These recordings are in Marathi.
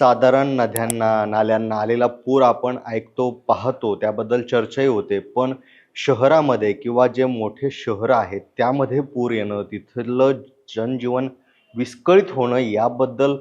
साधारण नद्यांना नाल्यांना आलेला पूर आपण ऐकतो पाहतो त्याबद्दल चर्चाही होते. पण शहरामध्ये किंवा जे मोठे शहरं आहेत त्यामध्ये पूर येणं तिथलं जनजीवन विस्कळीत होणं याबद्दल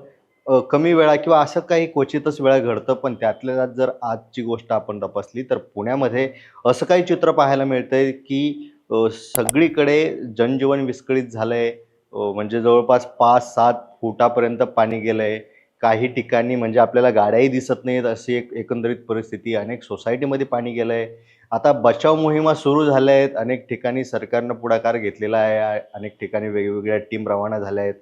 कमी वेळा किंवा असं काही क्वचितच वेळा घडतं पण त्यातल्या त्यात जर आजची गोष्ट आपण तपासली तर पुण्यामध्ये असं काही चित्र पाहायला मिळतंय की सगळीकडे जनजीवन विस्कळीत झालं आहे म्हणजे जवळपास पाच सात फुटापर्यंत पाणी गेलं आहे काही ठिकाणी म्हणजे आपल्याला गाड्याही दिसत नाहीत अशी एक एकंदरीत परिस्थिती. अनेक सोसायटीमध्ये पाणी गेलं आहे आता बचाव मोहिमा सुरू झाल्या आहेत अनेक ठिकाणी सरकारनं पुढाकार घेतलेला आहे. अनेक ठिकाणी वेगवेगळ्या टीम रवाना झाल्या आहेत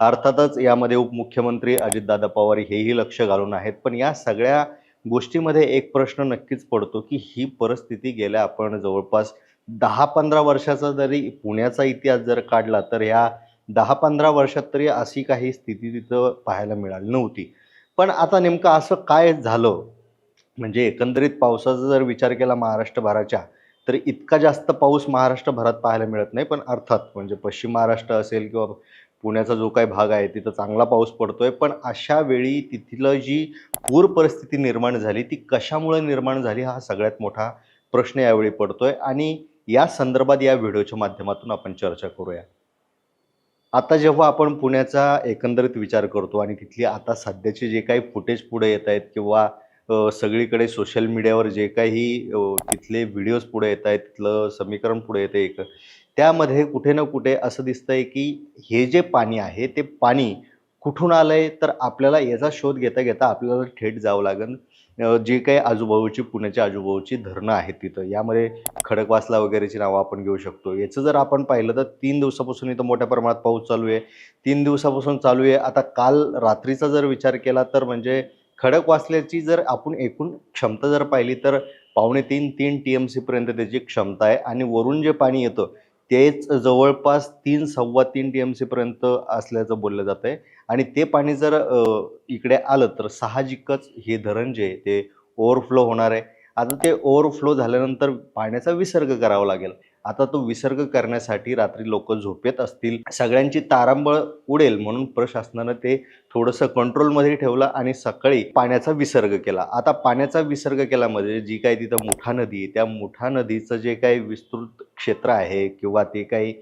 अर्थातच यामध्ये उपमुख्यमंत्री अजितदादा पवार हेही लक्ष घालून आहेत. पण या सगळ्या गोष्टीमध्ये एक प्रश्न नक्कीच पडतो की ही परिस्थिती गेल्या आपण जवळपास दहा पंधरा वर्षाचा जरी पुण्याचा इतिहास जर काढला तर ह्या दहा पंधरा वर्षात तरी अशी काही स्थिती तिथं पाहायला मिळाली नव्हती. पण आता नेमकं असं काय झालं? म्हणजे एकंदरीत पावसाचा जर विचार केला महाराष्ट्रभराच्या तर इतका जास्त पाऊस महाराष्ट्रभरात पाहायला मिळत नाही. पण अर्थात म्हणजे पश्चिम महाराष्ट्र असेल किंवा पुण्याचा जो काही भाग आहे तिथं चांगला पाऊस पडतोय. पण अशा वेळी तिथलं जी पूर परिस्थिती निर्माण झाली ती कशामुळे निर्माण झाली हा सगळ्यात मोठा प्रश्न यावेळी पडतोय. आणि या संदर्भात या व्हिडिओच्या माध्यमातून आपण चर्चा करूया. आता जेव्हा आपण पुण्याचा एकंदरीत विचार करतो आणि तिथली आता सध्याचे जे काही फुटेज पुढे येत आहेत किंवा सगळीकडे सोशल मीडियावर जे काही तिथले व्हिडिओज पुढे येत आहेत तिथलं समीकरण पुढे येतं एक त्यामध्ये कुठे ना कुठे असं दिसतंय की हे जे पाणी आहे ते पाणी कुठून आलं आहे तर आपल्याला याचा शोध घेता घेता आपल्याला थेट जावं लागेल. जे काही आजूबाजूची पुण्याच्या आजूबाजूची धरणं आहेत तिथं यामध्ये खडकवासला वगैरेची नावं आपण घेऊ शकतो. याचं जर आपण पाहिलं तर तीन दिवसापासून इथं मोठ्या प्रमाणात पाऊस चालू आहे. तीन दिवसापासून चालू आहे. आता काल रात्रीचा जर विचार केला तर म्हणजे खडकवासल्याची जर आपण एकूण क्षमता जर पाहिली तर पावणे तीन तीन टी एम सीपर्यंत त्याची क्षमता आहे. आणि वरून जे पाणी येतं तेच जवळपास तीन सव्वा तीन टी एम सीपर्यंत असल्याचं बोललं जातं आहे आणि ते पाणी जर इकडे आलं तर साहजिकच हे धरण जे आहे ते ओव्हरफ्लो होणार आहे. आता ते ओव्हरफ्लो झाल्यानंतर पाण्याचा विसर्ग करावा लागेल. आता तो विसर्ग करण्यासाठी रात्री लोक झोपेत असतील. सगळ्यांची तारांबळ उडेल म्हणून प्रशासनानं ते थोडंसं कंट्रोलमध्ये ठेवलं आणि सकाळी पाण्याचा विसर्ग केला. आता पाण्याचा विसर्ग केल्यामध्ये जी काही तिथं मुठा नदी आहे त्या मुठा नदीचं जे काही विस्तृत क्षेत्र आहे किंवा ते काही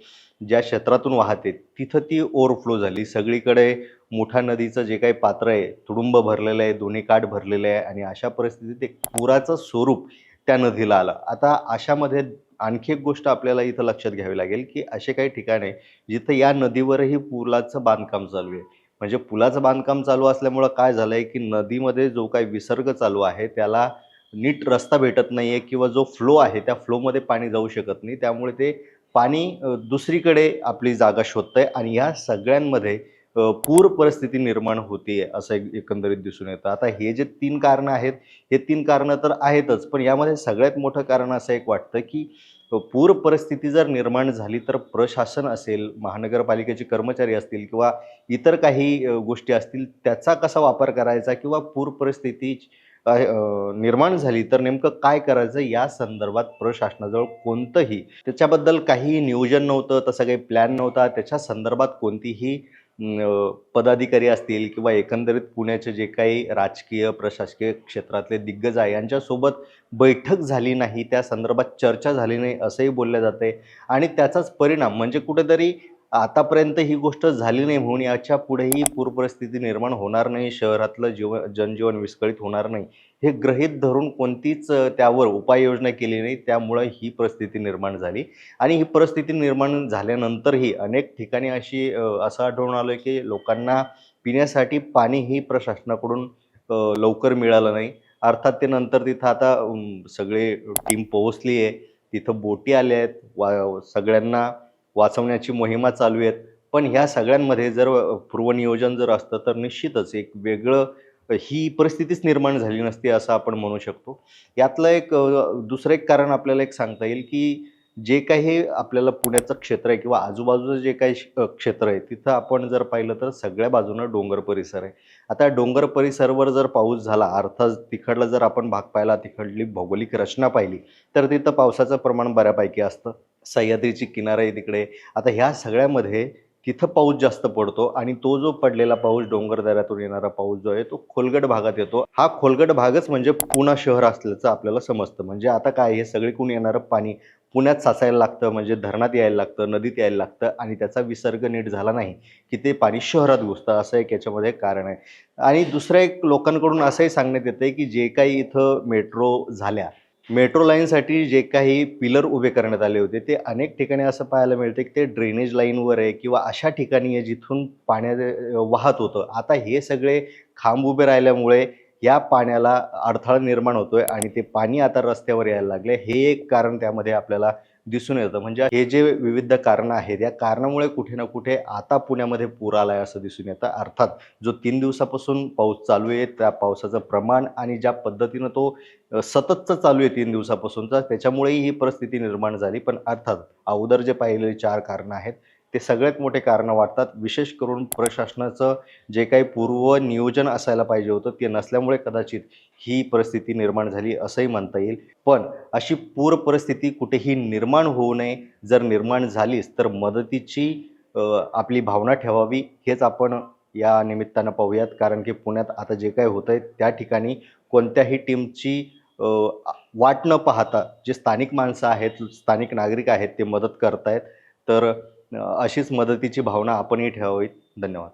ज्या क्षेत्रातून वाहते तिथं ती ओव्हरफ्लो झाली. सगळीकडे मुठा नदीचं जे काही पात्र आहे तुडुंब भरलेलं आहे दोन्ही काठ भरलेले आहे आणि अशा परिस्थितीत एक पुराचं स्वरूप त्या नदीला आलं. आता अशामध्ये आणखी एक गोष्ट आपल्याला इथं लक्षात घ्यावी लागेल की असे काही ठिकाण आहे जिथं या नदीवरही पुलाचं बांधकाम चालू आहे. म्हणजे पुलाचं बांधकाम चालू असल्यामुळं काय झालं आहे की नदीमध्ये जो काही विसर्ग चालू आहे त्याला नीट रस्ता भेटत नाही आहे किंवा जो फ्लो आहे त्या फ्लोमध्ये पाणी जाऊ शकत नाही. त्यामुळे ते पाणी दुसरीकडे आपली जागा शोधतं आहे आणि या सगळ्यांमध्ये पूर परिस्थिती निर्माण होते असं एकंदरीत दिसून येतं. आता हे जे तीन कारणं आहेत हे तीन कारणं तर आहेतच पण यामध्ये सगळ्यात मोठं कारण असं एक वाटतं की पूर परिस्थिती जर निर्माण झाली तर प्रशासन असेल महानगरपालिकेचे कर्मचारी असतील किंवा इतर काही गोष्टी असतील त्याचा कसा वापर करायचा किंवा पूर परिस्थिती निर्माण झाली तर नेमकं काय करायचं? या संदर्भात प्रशासनाजवळ कोणतंही त्याच्याबद्दल काही नियोजन नव्हतं तसं काही प्लॅन नव्हता त्याच्या संदर्भात कोणतीही पदाधिकारी असतील किंवा एकंदरीत पुण्याचे जे काही राजकीय प्रशासकीय क्षेत्रातले दिग्गज आहे यांच्यासोबत बैठक झाली नाही त्या संदर्भात चर्चा झाली नाही असंही बोललं जाते. आणि त्याचाच परिणाम म्हणजे कुठेतरी आतापर्यंत ही गोष्ट झाली नाही म्हणून याच्या पुढेही पूरपरिस्थिती निर्माण होणार नाही शहरातलं जीवन जनजीवन विस्कळीत होणार नाही. हे गृहीत धरून कोणतीच त्यावर उपाययोजना केली नाही. त्यामुळं ही परिस्थिती निर्माण झाली. आणि ही परिस्थिती निर्माण झाल्यानंतरही अनेक ठिकाणी अशी असं आढळून आलं की लोकांना पिण्यासाठी पाणीही प्रशासनाकडून लवकर मिळालं नाही. अर्थात ते नंतर तिथं आता सगळे टीम पोहोचली आहे. तिथं बोटी आल्या आहेत. वा सगळ्यांना वाचवण्याची मोहिमा चालू आहेत. पण ह्या सगळ्यांमध्ये जर पूर्वनियोजन जर असतं तर निश्चितच एक वेगळं ही परिस्थितीच निर्माण झाली नसती असं आपण म्हणू शकतो. यातलं एक दुसरं एक कारण आपल्याला एक सांगता येईल की जे काही आपल्याला पुण्याचं क्षेत्र आहे किंवा आजूबाजूचं जे काही श- क्षेत्र आहे तिथं आपण जर पाहिलं तर सगळ्या बाजूनं डोंगर परिसर आहे. आता डोंगर परिसरवर जर पाऊस झाला अर्थात तिकडला जर आपण भाग पाहिला तिकडली भौगोलिक रचना पाहिली तर तिथं पावसाचं प्रमाण बऱ्यापैकी असतं. सह्याद्रीची किनारा आहे तिकडे. आता ह्या सगळ्यामध्ये तिथं पाऊस जास्त पडतो आणि तो जो पडलेला पाऊस डोंगरदऱ्यातून येणारा पाऊस जो आहे तो खोलगट भागात येतो. हा खोलगट भागच म्हणजे पुणा शहर असल्याचं आपल्याला समजतं. म्हणजे आता काय हे सगळीकडून येणारं पाणी पुण्यात साचायला लागतं म्हणजे धरणात यायला लागतं नदीत यायला लागतं आणि त्याचा विसर्ग नीट झाला नाही की ते पाणी शहरात घुसतं असं एक याच्यामध्ये कारण आहे. आणि दुसरं एक लोकांकडून असंही सांगण्यात येतं की जे काही इथं मेट्रो झाल्या मेट्रो लाईनसाठी जे काही पिलर उभे करण्यात आले होते ते अनेक ठिकाणी असं पाहायला मिळते की ते ड्रेनेज लाईनवर आहे किंवा अशा ठिकाणी आहे जिथून पाण्या वाहत होतं. आता हे सगळे खांब उभे राहिल्यामुळे या पाण्याला अडथळा निर्माण होतोय आणि ते पाणी आता रस्त्यावर यायला लागले. हे एक कारण त्यामध्ये आपल्याला दिसून येतं. म्हणजे हे जे विविध कारणं आहेत या कारणामुळे कुठे ना कुठे आता पुण्यामध्ये पूर आलाय असं दिसून येतं. अर्थात जो तीन दिवसापासून पाऊस चालू आहे त्या पावसाचं प्रमाण आणि ज्या पद्धतीनं तो सततचा सततचं चालू आहे तीन दिवसापासूनचा त्याच्यामुळेही ही परिस्थिती निर्माण झाली. पण अर्थात अगोदर जे पाहिलेली चार कारणं आहेत ते सगळ्यात मोठे कारणं वाटतात. विशेष करून प्रशासनाचं जे काही पूर्व नियोजन असायला पाहिजे होतं ते नसल्यामुळे कदाचित ही परिस्थिती निर्माण झाली असंही म्हणता येईल. पण अशी पूर परिस्थिती कुठेही निर्माण होऊ नये. जर निर्माण झालीच तर मदतीची आपली भावना ठेवावी हेच आपण या निमित्तानं पाहूयात. कारण की पुण्यात आता जे काही होत आहे त्या ठिकाणी कोणत्याही टीमची वाट न पाहता जे स्थानिक माणसं आहेत स्थानिक नागरिक आहेत ते मदत करतायत. तर अशीच मदतीची भावना आपणही ठेवावी धन्यवाद.